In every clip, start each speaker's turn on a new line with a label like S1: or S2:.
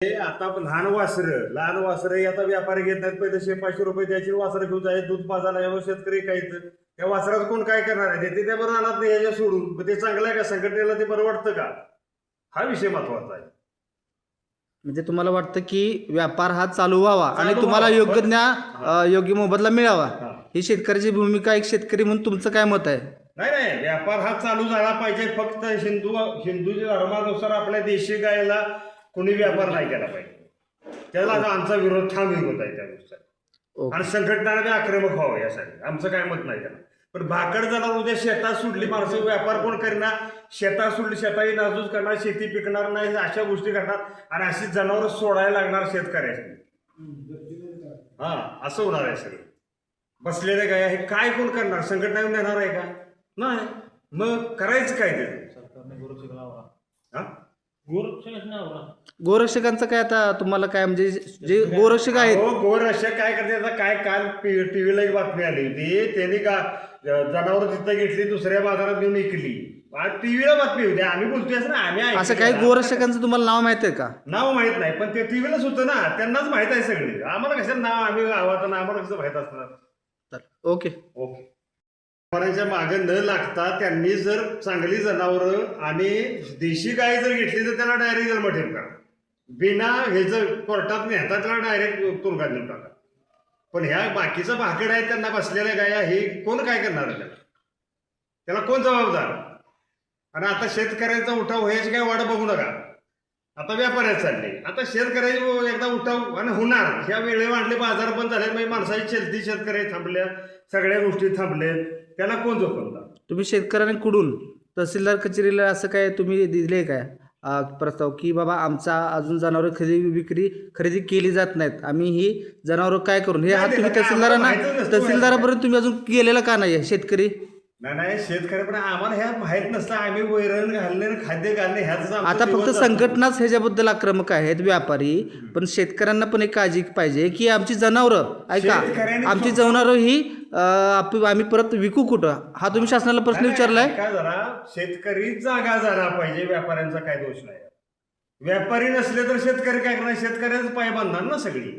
S1: हे आता लहान वासरं लहान वासरं आता व्यापारी घेत नाहीत. पहिले शे पाचशे रुपये द्यायची वासरं घेऊन जायचे दूध पाजायला यावं शेतकरी खायचं त्या वासरात कोण काय करणार आहे? ते त्या बरोबर आणत नाही ह्याच्या सोडून. मग ते चांगलं आहे का? संघटनेला ते बरं वाटतं का? हा विषय महत्त्वाचा आहे.
S2: म्हणजे तुम्हाला वाटतं की व्यापार हा चालू व्हावा आणि तुम्हाला
S1: व्हावा,
S2: योग्य
S1: पण-
S2: ज्ञा अ, योग्य मोबदला मिळावा?
S1: हा.
S2: ही शेतकऱ्याची भूमिका एक शेतकरी म्हणून तुमचं काय मत आहे?
S1: नाही नाही. व्यापार हा चालू झाला पाहिजे. फक्त हिंदू हिंदूच्या धर्मानुसार आपल्या देशी गायला कोणी व्यापार नाही केला पाहिजे. त्याला आता आमचा विरोध ठाम विरोध आहे त्या गोष्टीचा. आणि संघटनाने बी आक्रमक व्हावं यासाठी. आमचं काय मत नाही त्याला. पण भाकड जनावर उद्या शेतात सुटली माणसं व्यापार कोण करणार शेतात सुटली शेताही नाजूक करणार शेती पिकणार नाही अशा गोष्टी करणार. आणि अशी जनावर सोडायला लागणार शेतकऱ्याची हा असं होणार आहे सगळं. बसलेले काय हे काय कोण करणार? संघटना येऊन देणार आहे का? नाही. मग करायचं काय ते? हा?
S2: गोरक्षकांचं काय आता तुम्हाला काय म्हणजे जे गोरक्षक आहेत
S1: हो गोर अशा काय करते आता? काय काल टीव्हीला एक बातमी आली होती. त्यांनी का जनावर तिथं घेतली दुसऱ्या बाजारात घेऊन विकली. टीव्हीला बातमी होती. आम्ही बोलतोय असं ना आम्ही
S2: असं काही. गोरक्षकांचं तुम्हाला नाव माहिती आहे का?
S1: नाव माहीत नाही पण ते टीव्हीलाच होतं ना त्यांनाच माहीत आहे सगळे. आम्हाला कसं नाव आम्ही गावाचं नाव आम्हाला कसं माहीत असणार?
S2: तर ओके.
S1: ओके. जनावरांच्या मागे न लागता त्यांनी जर चांगली जनावरं आणि देशी गाय जर घेतली तर त्याला डायरेक्ट जन्म ठेव का बिना हे जर कोर्टात नेता त्याला डायरेक्ट तुरुंगात नेऊन टाका. पण ह्या बाकीचं भाकड आहे त्यांना बसलेल्या गाया हे कोण काय करणार त्याला त्याला कोण जबाबदार? आणि आता शेतकऱ्यांचा उठाव व्हायची काय वाट बघू नका. आता व्यापाऱ्यात चालले. आता शेतकऱ्याची एकदा उठाव आणि होणार. ह्या वेळे वाढले बाजार पण झाले म्हणजे माणसाची शेती शेतकरी थांबल्या सगळ्या गोष्टी थांबल्या त्याला कोण जोखमणार
S2: तुम्ही शेतकऱ्यांकडून तहसीलदार कचेरीला असं काय तुम्ही दिले काय? अ, प्रस्ताव की बाबा आमचा अजून जनावरं खरेदी विक्री खरेदी केली जात नाहीत. आम्ही ही जनावरं काय करून हे हा
S1: नाही,
S2: तुम्ही
S1: नाही, आम्हाला
S2: तहसीलदारांना
S1: माहीतच नसतं
S2: तहसीलदारापर्यंत तुम्ही अजून गेलेला का नाही आहे शेतकरी?
S1: नाही नाही शेतकरी पण आम्हाला ह्या माहीत नसतं. आम्ही वैरण घालणे आणि खाद्य घालणे ह्याच
S2: आता फक्त संघटनाच ह्याच्याबद्दल आक्रमक आहेत व्यापारी पण शेतकऱ्यांना पण एक काळजी पाहिजे की आमची जनावरं ऐका
S1: शेतकऱ्यांनी
S2: आमची जनावरं ही अ, आप- आम्ही परत विकू कुठं? हा तुम्ही शासनाला प्रश्न विचारलाय?
S1: काय जरा. शेतकरी जागा झाला पाहिजे व्यापाऱ्यांचा काय दोष नाही. व्यापारी नसले तर शेतकरी काय करणार? शेतकऱ्याच पाय बांधणार ना सगळी.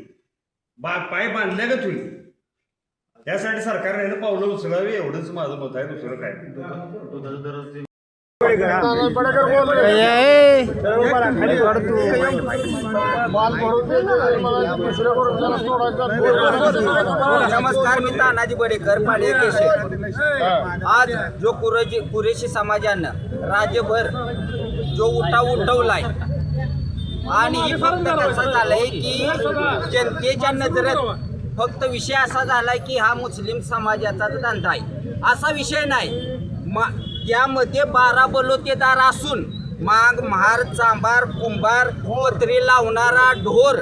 S1: बा पाय बांधल्यागत होईल त्यासाठी सरकारने हे पावलं उचलावी एवढंच माझं मत आहे दुसरं काय नाही.
S3: नमस्कार मी तानाजी बडेकर पाडे केशे आज जो कुरेशी कुरेशी समाजानं राज्यभर जो उठाव उठवलाय आणि ही फक्त कसं झालंय की जनतेच्या नजरेत फक्त विषय असा झालाय की हा मुस्लिम समाजाचाच धंदा आहे. असा विषय नाही. मा त्यामध्ये बारा बलोतेदार असून माग महार चांभार कुंभार पत्री लावणारा ढोर.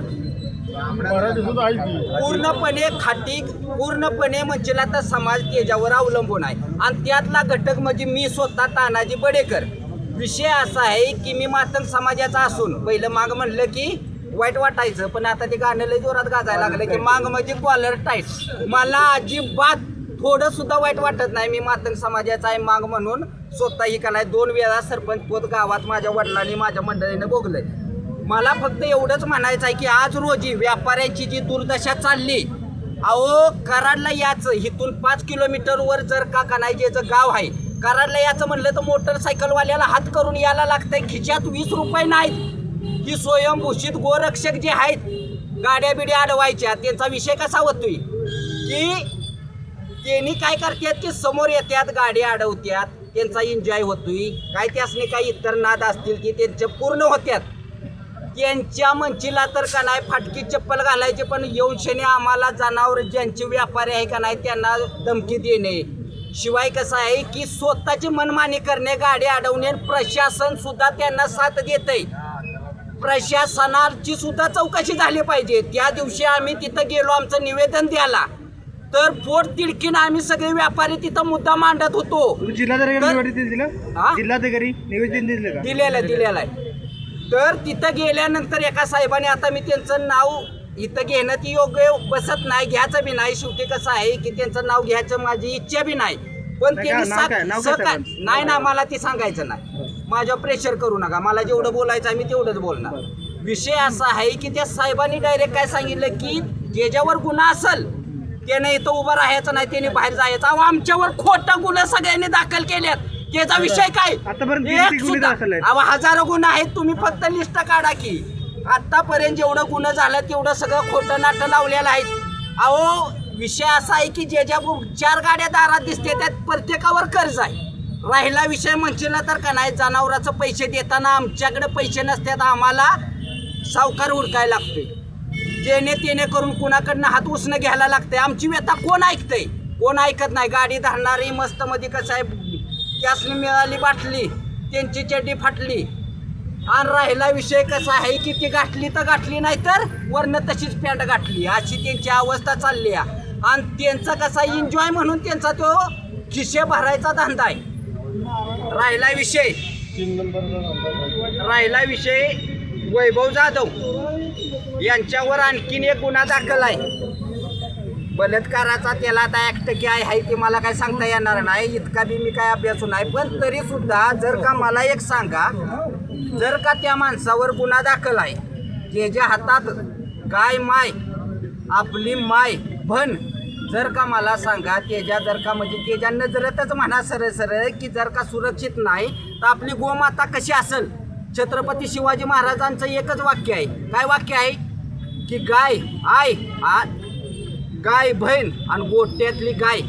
S3: पूर्णपणे खाटी पूर्णपणे म्हणजे तर समाज त्याच्यावर अवलंबून आहे. आणि त्यातला घटक म्हणजे मी स्वतः तानाजी बडेकर. विषय असा आहे की मी मातंग समाजाचा असून पहिलं माग म्हणलं की वाईट वाटायचं पण आता ते गाणं लय जोरात गाजायला लागलं की मांग म्हणजे कॉलर टाईट मला अजिबात थोडं सुद्धा वाईट वाटत नाही. मी मातंग समाजाचा आहे मांग म्हणून स्वतःही का नाही दोन वेळा सरपंच पद गावात माझ्या वडिलांनी माझ्या मंडळीनं भोगलंय. मला फक्त एवढंच म्हणायचं आहे की आज रोजी व्यापाऱ्यांची जी दुर्दशा चालली अहो कराडला याचं इथून पाच किलोमीटरवर जर का कनायजेचं गाव आहे कराडला याचं म्हणलं तर मोटरसायकलवाल्याला हात करून यायला लागतंय. खिच्यात वीस रुपये नाहीत. की स्वयंभूषित गोरक्षक जे आहेत गाड्या बिड्या अडवायच्या त्यांचा विषय कसा होतोय? की त्यांनी काय करतात की समोर येतात गाड्या अडवत्यात त्यांचा एन्जॉय होतोय. काय त्यासनी काही इतर नाद असतील की त्यांचे पूर्ण होत्यात. त्यांच्या मंचीला तर का नाही फाटकी चप्पल घालायचे पण येऊनशेने आम्हाला जनावर ज्यांचे व्यापारी आहे का नाही त्यांना धमकी देणे. शिवाय कसं आहे की स्वतःची मनमानी करणे गाडी अडवणे प्रशासन सुद्धा त्यांना साथ देत प्रशासनाची सुद्धा चौकशी झाली पाहिजे. त्या दिवशी आम्ही तिथं गेलो आमचं निवेदन द्यायला. तर पोट तिडकीनं आम्ही सगळे व्यापारी तिथं मुद्दा मांडत होतो.
S2: जिल्हाधिकारी
S3: दिलेलं दिलेलं आहे. तर तिथं गेल्यानंतर एका साहेबाने आता मी त्यांचं नाव इथं घेणं ती योग्य बसत नाही घ्यायचं बी नाही. शेवटी कसं आहे की त्यांचं नाव घ्यायचं माझी इच्छा बी नाही. पण त्यांनी? नाही ना मला ते सांगायचं नाही. माझ्यावर प्रेशर करू नका. मला जेवढं बोलायचं आहे मी तेवढंच बोलणार. विषय असा आहे की त्या साहेबांनी डायरेक्ट काय सांगितलं की ज्याच्यावर गुन्हा असल त्याने इथं उभं राहायचं नाही त्याने बाहेर जायचं. अहो आमच्यावर खोटा गुन्हा सगळ्यांनी दाखल केल्यात त्याचा विषय काय? एक सुद्धा-
S2: आहेत?
S3: अहो हजारो गुन्हे आहेत. तुम्ही फक्त लिस्ट काढा की. आतापर्यंत जेवढं गुन्हा झालं तेवढं सगळं खोटं नाटं लावलेलं आहे अहो विषय असा आहे की जे ज्या चार गाड्या दारात दिसते त्यात प्रत्येकावर कर्ज आहे. राहिला विषय म्हणशील तर का नाही? जनावराचं पैसे देताना आमच्याकडे पैसे नसतात आम्हाला सावकार उडकायला लागते जेणे तेने करून कुणाकडनं हात उसणं घ्यायला लागते आमची व्यथा कोण ऐकतंय? कोण ऐकत नाही? गाडी धरणारी मस्त मध्ये कसं आहे? त्यासनी मिळाली बाटली त्यांची चड्डी फाटली. आणि राहिला विषय कसा आहे की ती गाठली तर गाठली नाही तर वरनं तशीच पॅन्ट गाठली. अशी त्यांची अवस्था चालली आहे. आणि त्यांचा कसा एन्जॉय म्हणून त्यांचा तो खिशे भरायचा धंदा आहे. राहिला विषय. राहिला विषय वैभव जाधव. यांच्यावर आणखीन एक गुन्हा दाखल आहे. बलात्काराचा त्याला आता ऍक्ट काय आहे ते मला काय सांगता येणार नाही. इतका बी मी काय अभ्यासू नाही. पण तरी सुद्धा जर का मला एक सांगा जर का त्या माणसावर गुन्हा दाखल आहे त्याच्या हातात गाय माय आपली माय भन जर का मला सांगा तेजा जर का म्हणजे तेजा नजरेतच म्हणा सरळ सरळ की जर का सुरक्षित नाही तर आपली गोमाता कशी असेल? छत्रपती शिवाजी महाराजांचं एकच वाक्य आहे. काय वाक्य आहे? की गाय आय आ गाय बहीण आणि गोट्यातली गाय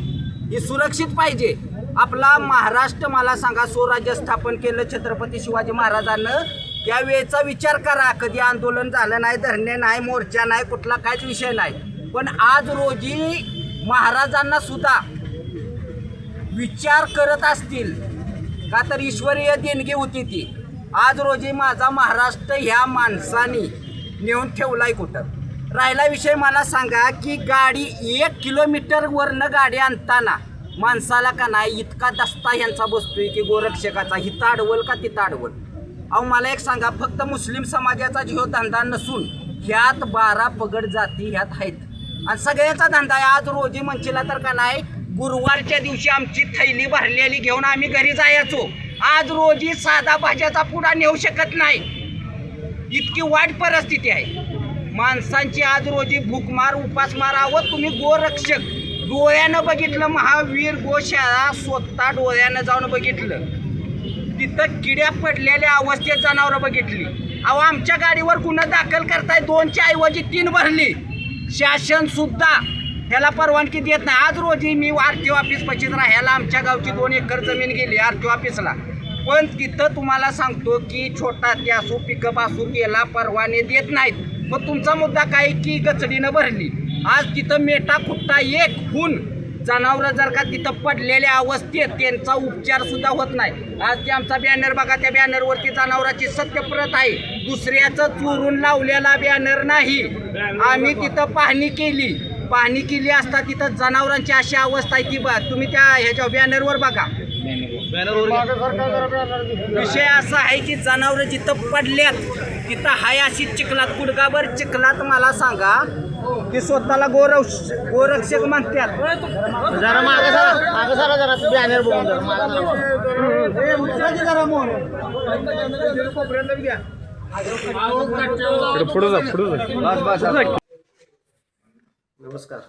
S3: ही सुरक्षित पाहिजे. आपला महाराष्ट्र मला सांगा स्वराज्य स्थापन केलं छत्रपती शिवाजी महाराजांनं त्यावेळेचा विचार करा. कधी आंदोलन झालं नाही धरणे नाही मोर्चा नाही कुठला काहीच विषय नाही. पण आज रोजी महाराजांना सुद्धा विचार करत असतील का तर ईश्वरीय देणगी होती ती. आज रोजी माझा महाराष्ट्र ह्या माणसानी नेऊन ठेवलाय कुठं? राहिला विषय मला सांगा की गाडी एक किलोमीटरवरनं गाडी आणताना माणसाला का नाही इतका दस्ता ह्यांचा बसतोय की गोरक्षकाचा? हिथं अडवल का तिथं अडवल अहो मला एक सांगा फक्त मुस्लिम समाजाचा जीव धंदा नसून ह्यात बारा पगड जाती ह्यात आहेत. आणि सगळ्याचा धंदा आहे. आज रोजी म्हणशीला तर का नाही गुरुवारच्या दिवशी आमची थैली भरलेली घेऊन आम्ही घरी जायचो. आज रोजी साधा भाज्याचा पुडा नेऊ शकत नाही. इतकी वाईट परिस्थिती आहे. माणसांची आज रोजी भूकमार उपासमार आहोत तुम्ही गोरक्षक. डोळ्यानं बघितलं महावीर गोशाळा स्वतः डोळ्यानं जाऊन बघितलं. तिथं किड्या पडलेल्या अवस्थेत जनावरं बघितली. अहो आमच्या गाडीवर गुन्हा दाखल करताय? दोनच्या ऐवजी तीन भरली. शासन सुद्धा ह्याला परवानगी देत नाही. आज रोजी मी आर टी ऑफिस पचित राहायला आमच्या गावची दोन एकर जमीन गेली आर टी ऑफिसला पण तिथं तुम्हाला सांगतो की छोटा ते असो पिकअप असो त्याला परवाने देत नाहीत. मग तुमचा मुद्दा काय की गचडीनं भरली. आज तिथं मेटा खुट्टा एक हून जनावरं जर का तिथं पडलेल्या अवस्थेत त्यांचा उपचार सुद्धा होत नाही. आज ते आमचा बॅनर बघा त्या बॅनरवरती जनावराची सत्यप्रत आहे. दुसऱ्याचं चोरून लावलेला बॅनर नाही. आम्ही तिथं पाहणी केली. पाहणी केली असता तिथं जनावरांची अशी अवस्था आहे ती बा तुम्ही त्या ह्याच्या बॅनरवर बघा. विषय असा आहे की जनावरं जिथं पडल्यात तिथं हाय अशी चिखलात गुडगाभर चिखलात मला सांगा की स्वतःला गोरक्ष गोरक्षक म्हणतात.
S2: जरा मागे मागे जरा जरा बॅनर बघून जरा नमस्कार.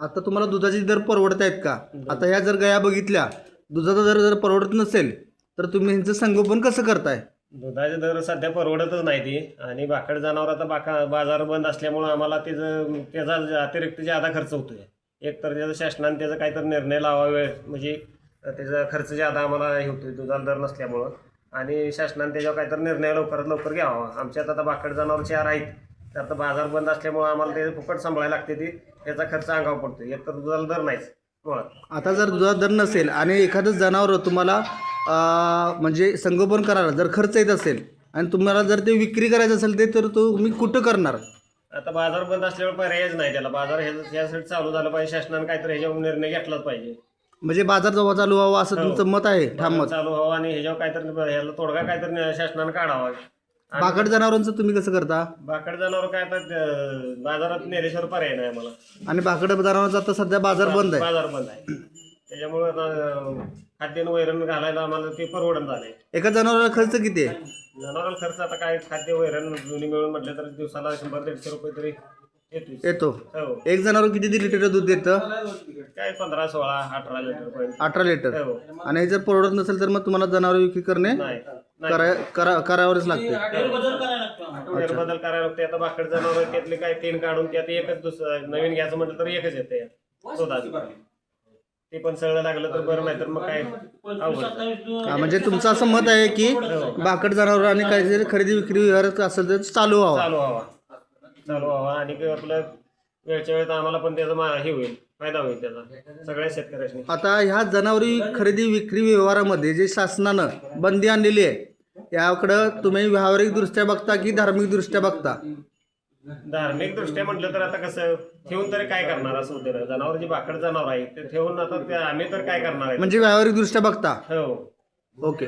S2: आता तुम्हाला दुधाचे दर परवडत आहेत का? आता ह्या जर गया बघितल्या दुधाचा दर जर परवडत नसेल तर तुम्ही ह्यांचं संगोपन कसं करताय?
S4: दुधाचे दर सध्या परवडतच नाही ती. आणि बाकड जनावर आता बाका बाजार बंद असल्यामुळं आम्हाला त्याचं त्याचा अतिरिक्त ज्यादा खर्च होतो आहे एक तर त्याचं शासनाने त्याचा काहीतरी निर्णय लावावे म्हणजे त्याचा खर्च ज्यादा आम्हाला हे होतोय दुधाला दर नसल्यामुळं. आणि शासनाने त्याच्यावर काहीतरी निर्णय लवकरात लवकर घ्यावा. आमच्यात आता बाकड जनावर चार आहेत. तर आता बाजार बंद असल्यामुळं आम्हाला ते फुकट सांभाळायला लागते ती. त्याचा खर्च अंगावर पडतो एक तर दुधाला दर नाहीच. मुळात.
S2: आता जर दुधाचा दर नसेल आणि एखादंच जनावर तुम्हाला म्हणजे संगोपन करायला जर खर्च येत असेल आणि तुम्हाला जर ते विक्री करायचं असेल ते तर तुम्ही कुठं करणार?
S4: आता बाजार बंद असल्यामुळे पर्यायच नाही त्याला. बाजार हे यासाठी चालू झालं पाहिजे. शासनाने काहीतरी ह्याच्यावर निर्णय घेतलाच पाहिजे.
S2: म्हणजे बाजार जेव्हा चालू व्हावा असं
S4: हो.
S2: तुमचं मत आहे ठाम मत?
S4: चालू व्हावं आणि ह्याच्यावर काहीतरी ह्याला तोडगा काहीतरी शासनानं काढावा. आणि
S2: बाकड जनावरांचं तुम्ही कसं करता?
S4: भाकड जनावर काय आता अं, बाजारात नेल्याशिवाय पर्याय नाही आम्हाला.
S2: आणि बाकड जनावरांचा आता सध्या बाजार बंद आहे.
S4: बाजार बंद आहे. त्याच्यामुळं आता, अं, खाद्य आणि वैरण घालायला आम्हाला ते परवडण झालंय.
S2: एका जनावराला खर्च किती आहे?
S4: जनावराला खर्च आता काय खाद्य वैरण दोन्ही मिळून म्हटलं तर दिवसाला शंभर दीडशे रुपये तरी
S2: येतो.
S4: हो.
S2: एक जनावर किती लिटर दूध देतं?
S4: काय पंधरा सोळा अठरा लिटर पर्यंत.
S2: अठरा लिटर.
S4: हो.
S2: आणि हे जर परवडत नसेल तर मग तुम्हाला जनावर विक्री करणे
S4: नाही. नाही.
S2: करा करा करावंच लागते.
S4: फेरबदल करायला लागते आता बाकड जनावर त्यातले काय तीन काढून त्यात एकच दुसरं नवीन घ्यायचं म्हटलं तर एकच येते. ते पण सगळं लागलं तर बरं नाही तर मग काय अवघड.
S2: हा, म्हणजे तुमचं असं मत आहे की बाकड जनावर आणि काहीतरी खरेदी विक्री व्यवहार असेल तर चालू व्हावा.
S4: चालू व्हावा. चालू व्हावा. आणि काय आपलं वेळच्या वेळेत आम्हाला पण त्याचा मा- हे होईल फायदा होईल त्याचा सगळ्या शेतकऱ्यांनी.
S2: आता ह्या जनावरी खरेदी विक्री व्यवहारामध्ये जे शासनानं बंदी आणलेली आहे याकडं तुम्ही व्यावहारिक दृष्ट्या बघता की धार्मिक दृष्ट्या बघता?
S4: धार्मिक दृष्ट्या म्हटलं तर आता कसं ठेवून तरी काय करणार असं होते जनावर जी बाकड जनावर आहे ते ठेवून आता ते आम्ही तर काय करणार आहे?
S2: म्हणजे व्यावहारिक दृष्ट्या बघता?
S4: हो.
S2: ओके.